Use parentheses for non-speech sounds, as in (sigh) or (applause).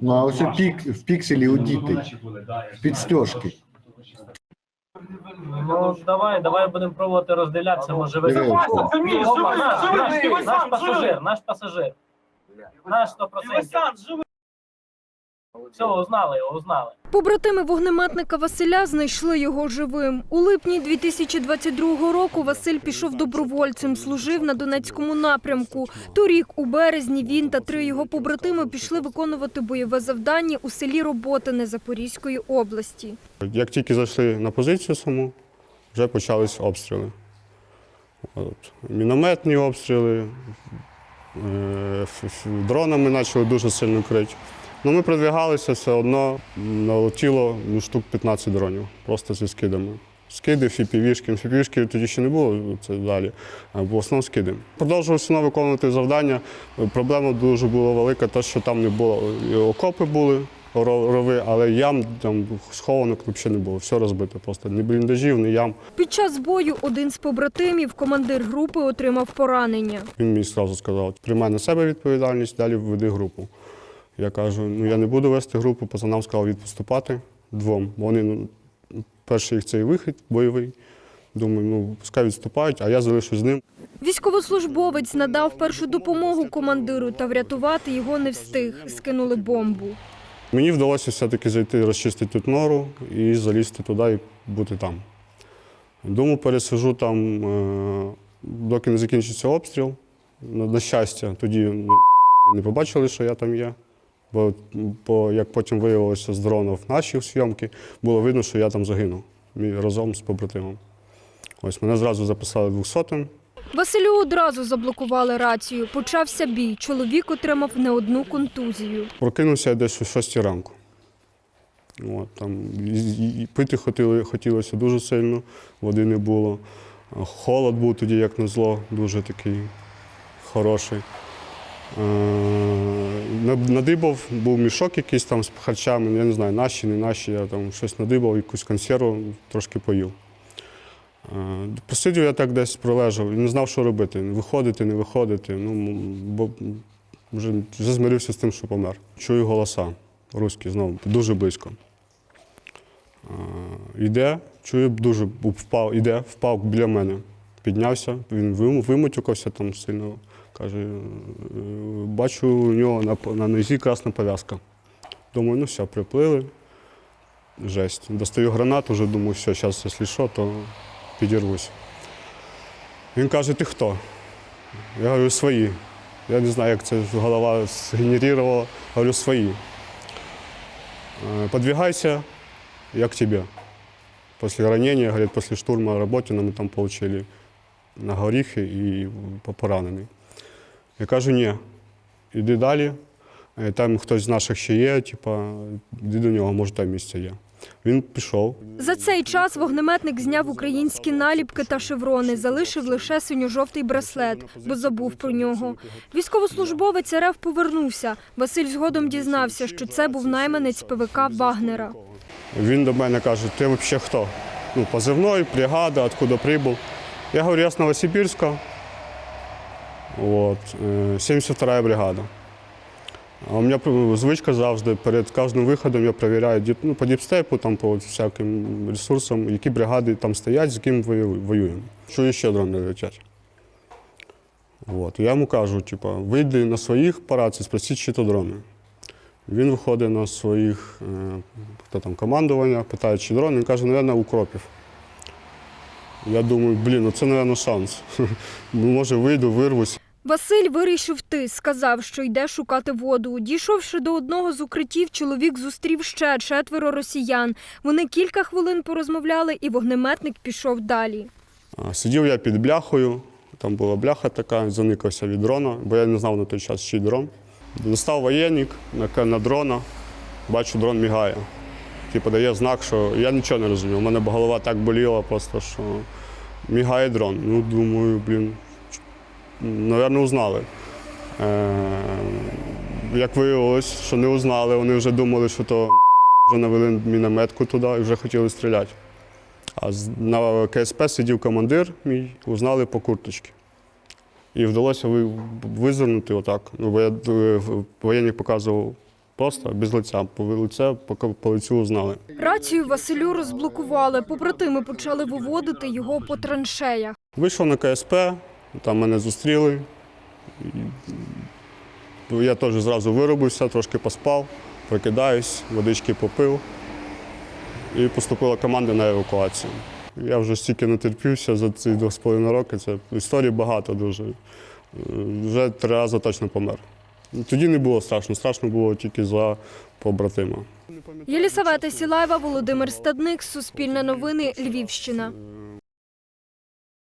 Ну а ось пік, в пікселі у діти, підстежки. Ну, давай, давай будемо пробувати розділятися, може ви... Диви. Вася, це мій, живий, наш, живий, наш, живий, наш сам, пасажир, наш пасажир. Наш 100%. Все, узнали його, узнали. Побратими вогнеметника Василя знайшли його живим. У липні 2022 року Василь пішов добровольцем, служив на Донецькому напрямку. Торік, у березні, він та три його побратими пішли виконувати бойове завдання у селі Роботине Запорізької області. Як тільки зайшли на позицію саму, вже почались обстріли. От. Мінометні обстріли, е, дронами почали дуже сильно крити. Ну, ми продвигалися, все одно налетіло ну, штук 15 дронів, просто зі скидами. Скиди, фіпівішки. Фіпівішки тоді ще не було, це далі, а в основному скиди. Продовжував все виконувати завдання. Проблема дуже була велика, те, що там не було. І окопи були, рови, але ям там схованок взагалі не було. Все розбите просто. Ні бліндажів, ні ям. Під час бою один з побратимів, командир групи, отримав поранення. Він мені одразу сказав, приймай на себе відповідальність, далі веди групу. Я кажу, ну я не буду вести групу, пацанам сказав відпоступати двом. Вони ну, перший їх цей вихід бойовий. Думаю, ну пускай відступають, а я залишусь з ним. Військовослужбовець надав першу допомогу командиру та врятувати його не встиг. Скинули бомбу. Мені вдалося все-таки зайти, розчистити тут нору і залізти туди і бути там. Думаю, пересижу там, е, доки не закінчиться обстріл. На, щастя, тоді ну, не побачили, що я там є. Бо, бо як потім виявилося з дронів наші зйомки, було видно, що я там загинув разом з побратимом. Ось мене зразу записали 200-м. Василю одразу заблокували рацію. Почався бій. Чоловік отримав не одну контузію. Прокинувся я десь о 6 ранку. От, там, і- і пити хотіли, хотілося дуже сильно, води не було. Холод був тоді, як на зло, дуже такий хороший. Е, на- Надибав, був мішок якийсь там з харчами, я не знаю, наші, не наші, я там щось надибав, якусь консерву, трошки поїв. Е, Посидів я так десь пролежав і не знав, що робити. Виходити, не виходити. Ну, бо вже, вже змирився з тим, що помер. Чую голоса руські знову, дуже близько. Е, Йде, чую, дуже впав, іде, впав біля мене. Піднявся, він вим- вимутюкався там сильно. Каже, «Е, бачу у нього на, на нозі красна пов'язка. Думаю, ну все, приплили. Жесть. Достаю гранату, вже думаю, все, зараз, якщо що, то підірвусь. Він каже, ти хто? Я говорю, свої. Я не знаю, як це голова згенерувала. Говорю, свої. Э, Подвигайся, я к тебе. После ранения, говорят, после штурма Работина там получили на горіхи і поранений. Я кажу, ні, іди далі. Е, Там хтось з наших ще є, типа, іди до нього, може там місце є. Він пішов, За цей час вогнеметник зняв українські наліпки та шеврони, залишив лише синьо-жовтий браслет, бо забув про нього. Військовослужбовець РФ повернувся. Василь згодом дізнався, що це був найманець ПВК Вагнера. Він до мене каже, ти взагалі хто? Ну, позивной, бригада, откуда прибув. Я говорю, я з Новосибірська. От, е, 72 бригада. А у мене звичка завжди перед кожним виходом я перевіряю ну, по діпстепу, там, по всяким ресурсам, які бригади там стоять, з ким воюємо. Чую, ще дрони летять. От. Я йому кажу, типу, вийди на своїх по рації, спросіть, чи то дрони. Він виходить на своїх е, хто там командування, питає, чи дрон, він каже, напевно, укропів. Я думаю, блін, ну це, напевно, шанс. (laughs) Ну, Може, вийду, вирвусь. Василь вирішив йти, сказав, що йде шукати воду. Дійшовши до одного з укриттів, чоловік зустрів ще четверо росіян. Вони кілька хвилин порозмовляли, і вогнеметник пішов далі. Сидів я під бляхою, там була бляха така, заникався від дрона, бо я не знав на той час, чий дрон. Достав воєнник на, на дрона, бачу, дрон мігає. Типу дає знак, що я нічого не розумів. У мене голова так боліла, просто що мігає дрон. Ну, думаю, блін, напевно, узнали. Е, як виявилось, що не узнали, вони вже думали, що то вже навели мінометку туди і вже хотіли стріляти. А на КСП сидів командир мій, узнали по курточці. І вдалося визирнути отак. Ну, бо я е, воєнник показував Просто без лиця. По лице, по, по лицю узнали. Рацію Василю розблокували. Побратими почали виводити його по траншеях. Вийшов на КСП, там мене зустріли. Я теж зразу виробився, трошки поспав, прокидаюсь, водички попив. І поступила команда на евакуацію. Я вже стільки натерпівся за ці два з половиною роки. Це історій багато дуже. Вже три рази точно помер. Тоді не було страшно, страшно було тільки за побратима. Єлісавета Сілаєва, Володимир Стадник, Суспільне новини, Львівщина.